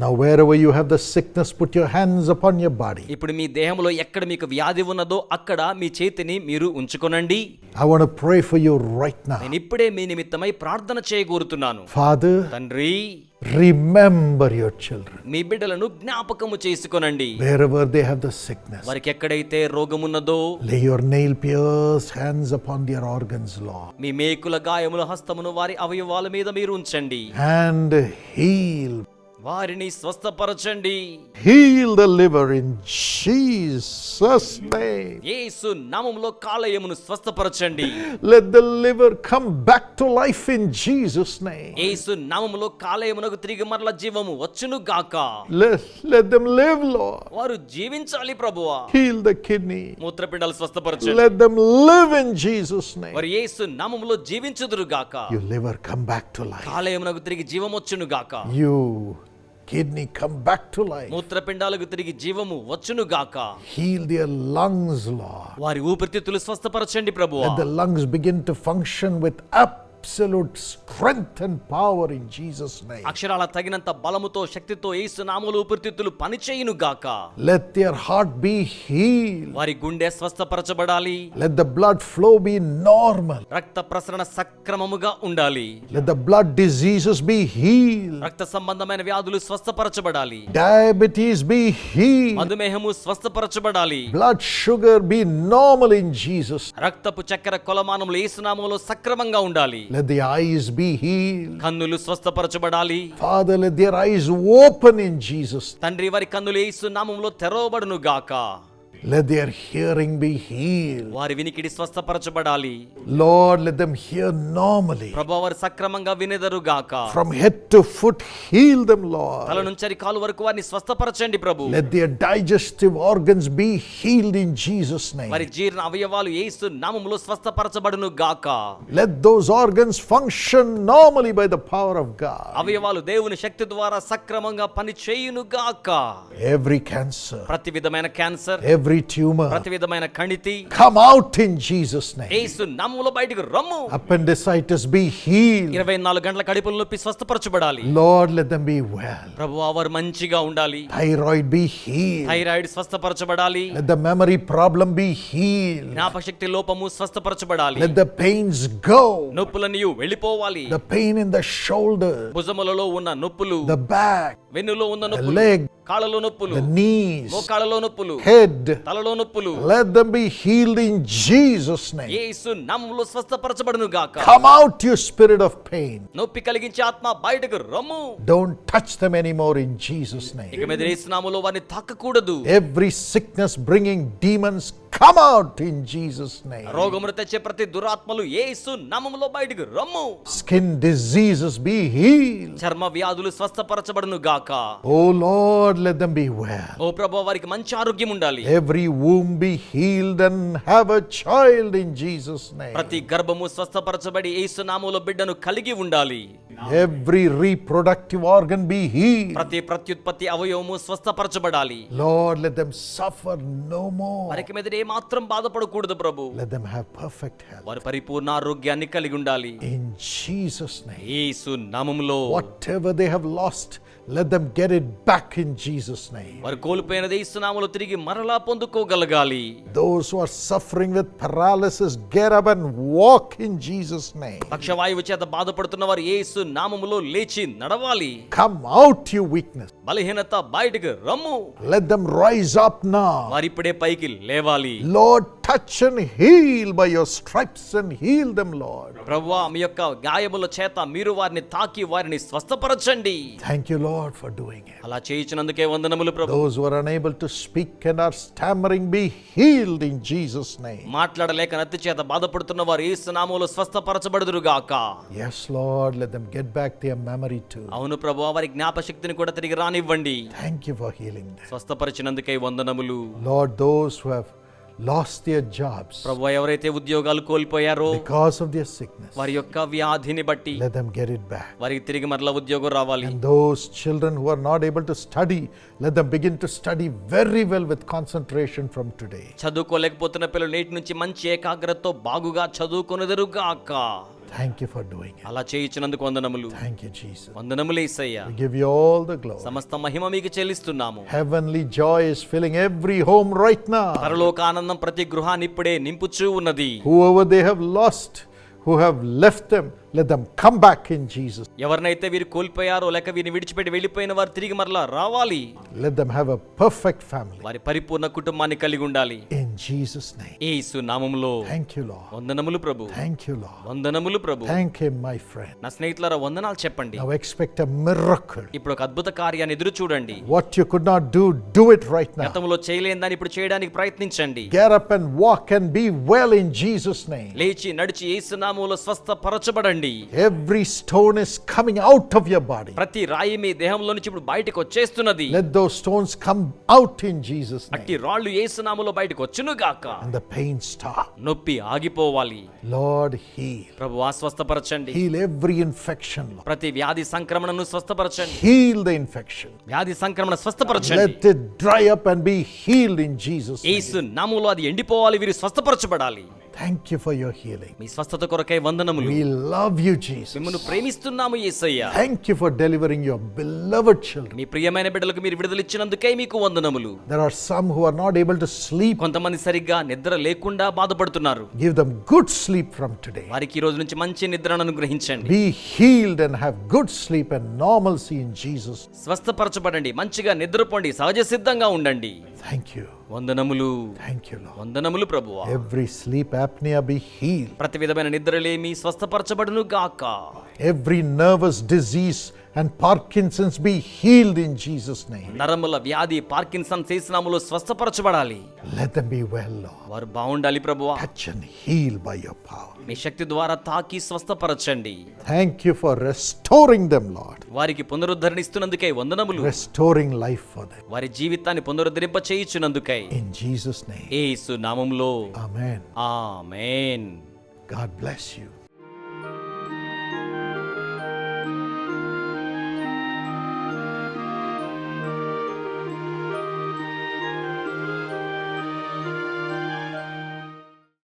Now, wherever you have the sickness, put your hands upon your body. ఇప్పుడు మీ దేహంలో ఎక్కడ మీకు వ్యాధి ఉన్నదో అక్కడ మీ చేతిని మీరు ఉంచుకొనండి I want to pray for you right now. నేను ఇప్పుడే మీ నిమిత్తమై ప్రార్థన చేయగోరుతున్నాను Father, తండ్రి remember your children. మీ బిడ్డలను జ్ఞాపకము చేసుకొనండి Wherever they have the sickness, వారికి ఎక్కడైతే రోగమున్నదో lay your nail pierced hands upon their organs, Lord, మీ మేకుల గాయముల హస్తమును వారి అవయవాల మీద మీరు ఉంచండి and heal. వారిని స్వస్థపరచండి. Heal the liver in Jesus name Yesu నామములో కాలేయమును స్వస్థపరచండి. Let the liver come back to life in Jesus name Yesu నామములో కాలయమునకు తిరిగి మరల జీవము వచ్చును గాక. లెట్ దెం లివ్ లార్డ్ వారు జీవించాలి ప్రభువా. హీల్ ద కిడ్నీ మూత్రపిండాలు స్వస్థపరచండి. Let them live in Jesus name వారు యేసు నామములో జీవించుదురు గాక. You liver come back to life కాలయమునకు తిరిగి జీవము వచ్చును గాక. You kidney come back to life మూత్రపిండాలకు తిరిగి జీవము వచ్చును గాక. హీల్ ది లంగ్స్ లార్డ్ వారి ఊపిరితిత్తులు స్వస్థపరచండి ప్రభువా. The lungs begin to function with up absolute strength and power in Jesus name అక్షరాల తగినంత బలముతో శక్తితో యేసు నామములో ఉపరితిత్తులు పనిచేయును గాక. Let their heart be heal వారి గుండె స్వస్థపరచబడాలి. Let the blood flow be normal రక్త ప్రసరణ సక్రమముగా ఉండాలి. Let the blood diseases be heal రక్త సంబంధమైన వ్యాధులు స్వస్థపరచబడాలి. డయాబెటిస్ బి హీల్ మధుమేహము స్వస్థపరచబడాలి. Blood sugar be normal in Jesus రక్తపు చక్కెర కొలమానములో యేసు నామములో సక్రమంగా ఉండాలి. Let the eyes be healed. కన్నులు స్వస్థపరచబడాలి Father, let their eyes open in Jesus. తండ్రి వారి కన్నులు ఏసు నామములో తెరవబడును గాక Let their hearing be healed. వారి వినికిడి స్వస్థపరచబడాలి Lord, let them hear normally. ప్రభు వారు సక్రమంగా వినెదరు గాక From head to foot, heal them, Lord. తల నుంచి కాలు వరకు వారిని స్వస్థపరచండి ప్రభు Let their digestive organs be healed in Jesus' name. వారి జీర్ణ అవయవాలు ఏసు నామములో స్వస్థపరచబడును గాక Let those organs function normally by the power of God. అవయవాలు దేవుని శక్తి ద్వారా సక్రమంగా పని చేయును గాక Every cancer, ప్రతి విధమైన క్యాన్సర్ every tumor, ప్రతి విధమైన కణితి come out in Jesus' name. ఏసు నామములో బయటకు రమ్ము Appendicitis be healed. ఇరవై నాలుగు గంటల కడుపుల నొప్పి స్వస్థపరచబడాలి Lord, let them be well. ప్రభు వారు మంచిగా ఉండాలి Thyroid be healed. థైరాయిడ్ స్వస్థపరచబడాలి Let the memory problem be healed. జ్ఞాపశక్తి లోపము స్వస్థపరచబడాలి Let the pains go. నొప్పులన్నీ వెళ్ళిపోవాలి The pain in the shoulder, భుజములలో ఉన్న నొప్పులు the back, వెన్నులో ఉన్న the నొప్పులు leg, కాళ్ళలో నొప్పులు the knees, మోకాళ్ళలో నొప్పులు head. తలలో నొప్పులు Let them be healed in Jesus' name. యేసు నామములో స్వస్థపరచబడును గాక Come out, you spirit of pain. నొప్పి కలిగించే ఆత్మ బయటకు రమ్ము Don't touch them anymore in Jesus' name. ఇక మీద యేసు నామములో వారిని తాకకూడదు Every sickness bringing demons, come in Jesus name రోగములు తెచ్చే ప్రతి దురాత్మలు యేసు నామములో బయటికి రమ్ము. స్కిన్ డిజీజెస్ బి హీల్ చర్మ వ్యాధులు స్వస్థపరచబడును గాక. ఓ Lord let them be well ఓ ప్రభువా వారికి మంచి ఆరోగ్యం ఉండాలి. Every womb be healed and have a child in Jesus name ప్రతి గర్భము స్వస్థపరచబడి యేసు నామములో బిడ్డను కలిగి ఉండాలి. Every reproductive organ be healed. ప్రతి ప్రత్యుత్పత్తి అవయవము స్వస్థపరచబడాలి Lord, let them suffer no more. వారికి మీద ఏ మాత్రం బాధపడకూడదు ప్రభు Let them have perfect health. వారు పరిపూర్ణ ఆరోగ్యాన్ని కలిగి ఉండాలి In Jesus' name. యేసు నామములో Whatever they have lost, let them get it back in Jesus' name. వారు కోల్పోయినది యేసు నామములో తిరిగి మరలా పొందుకోగలగాలి Those who are suffering with paralysis, get up and walk in Jesus' name. పక్షవాయువు చేత బాధపడుతున్న వారు యేసు నామములో లేచి నడవాలి. కమ్ అవుట్ యు వీక్నెస్ బలహీనత బయటికి రమ్ము. Let them rise up now వారిప్పుడే పైకి లేవాలి. Lord touch heal by your stripes heal them Lord ప్రభువా యొక్క గాయముల చేత మీరు వారిని తాకి వారిని స్వస్థపరచండి. Thank you you Lord for doing అలా చేయించినందుకే వందనములు ప్రభు. Those who to speak and are stammering be healed Jesus name మాట్లాడలేక నత్తి చేత బాధపడుతున్న వారు యేసు నామములో స్వస్థపరచబడుదురు గాక. Yes lord let them get back their memory అవును ప్రభు వారి జ్ఞాపశక్తిని కూడా తిరిగి రానివ్వండి. థాంక్యూ ఫర్ హీలింగ్ స్వస్థపరిచినందుకే వందనములు. Lord those who lost their jobs ప్రభు ఎవరైతే ఉద్యోగాలు కోల్పోయారో because of their sickness, వారి యొక్క వ్యాధిని బట్టి let them get it back. వారికి తిరిగి మరలా ఉద్యోగం రావాలి And those children who are not able to study, let them begin to study very well with concentration from today. చదువుకోలేకపోతున్న పిల్లలు నేటి నుంచి మంచి ఏకాగ్రతతో బాగుగా చదువుకొనుదరుగాక థ్యాంక్ యూ ఫర్ డూయింగ్ అలా చేయించినందుకు వందనములు. థ్యాంక్ యూ జీసస్ వందనములు Yesayya we give you all the glory సమస్త మహిమ మీకు చెల్లిస్తున్నాము. Heavenly joy is filling every home right now పరలోక ఆనందం ప్రతి గృహాన్ని ఇప్పుడే నింపుచు ఉన్నది. Whoever they have lost who have left them let them come back in Jesus ఎవరైతే వీరు కోల్పోయారో లేక వీని విడిచిపెట్టి వెళ్ళిపోయిన వారు తిరిగి మరలా రావాలి. Let them have a perfect family వారి పరిపూర్ణ కుటుంబాన్ని కలిగి ఉండాలి. In Jesus' name. యేసు నామములో Thank you, Lord. వందనములు ప్రభు Thank you, Lord. వందనములు ప్రభు Thank Him, my friend. నా స్నేహితులారా వందనాలు చెప్పండి Now expect a miracle. ఇప్పుడు ఒక అద్భుత కార్యాన్ని ఎదురు చూడండి What you could not do, do it right now. గతంలో చేయలేని దాన్ని ఇప్పుడు చేయడానికి ప్రయత్నించండి Get up and walk and be well in Jesus' name. లేచి నడిచి యేసు నామములో స్వస్థపరచబడండి Every stone is coming out of your body. ప్రతి రాయి మీ దేహంలో నుంచి ఇప్పుడు బయటకు వచ్చేస్తున్నది Let those stones come out in Jesus' name. అట్టి రాళ్ళు యేసు నామములో బయటకు వచ్చును వచ్చునుగాక నొప్పి ఆగిపోవాలి. లార్డ్ హీల్ ప్రభు స్వస్థపరచండి హీల్ ఎవ్రీ ఇన్ఫెక్షన్ ప్రతి వ్యాధి సంక్రమణను స్వస్థపరచండి. హీల్ ద ఇన్ఫెక్షన్ వ్యాధి సంక్రమణ స్వస్థపరచండి. Dry up and be healed in Jesus ఎండిపోవాలి వీరు స్వస్థపరచబడాలి. Thank you for your healing మీ స్వస్థత కొరకై వందనములు. వి లవ్ యు జీసస్ మిమ్మల్ని ప్రేమిస్తున్నాము Yesayya. Thank you for delivering your beloved children మీ ప్రియమైన బిడ్డలకు మీరు విడుదల ఇచ్చినందుకే మీకు వందనములు. There are some who are not able to sleep కొంతమంది సరిగ్గా నిద్ర లేకుండా బాధపడుతున్నారు. Give them good sleep from today వారికి ఈ రోజు నుంచి మంచి నిద్రను అనుగ్రహించండి. Be healed and have good sleep and normal see in Jesus స్వస్థపరచబడండి మంచిగా నిద్రపోండి సహజ సిద్ధంగా ఉండండి. థ్యాంక్ యూ వందనములు. థ్యాంక్ యూ వందనములు ప్రభు every sleep apnoea be heal ప్రతి విధమైన నిద్రలేమి స్వస్థపరచబడును గాక Every nervous disease and Parkinson's be healed in Jesus' name. నరముల వ్యాధి పార్కిన్సన్ చేసినాములో స్వస్థపరచబడాలి Let them be well, Lord. వారు బాగుండాలి ప్రభువా Touch and heal by your power. మీ శక్తి ద్వారా తాకి స్వస్థపరచండి Thank you for restoring them, Lord. వారికి పునరుద్ధరణిస్తున్నందుకై వందనములు Restoring life for them. వారి జీవితాన్ని పునరుద్ధరింప చేయుచున్నందుకై In Jesus' name. ఏసు నామంలో Amen. Amen God bless you.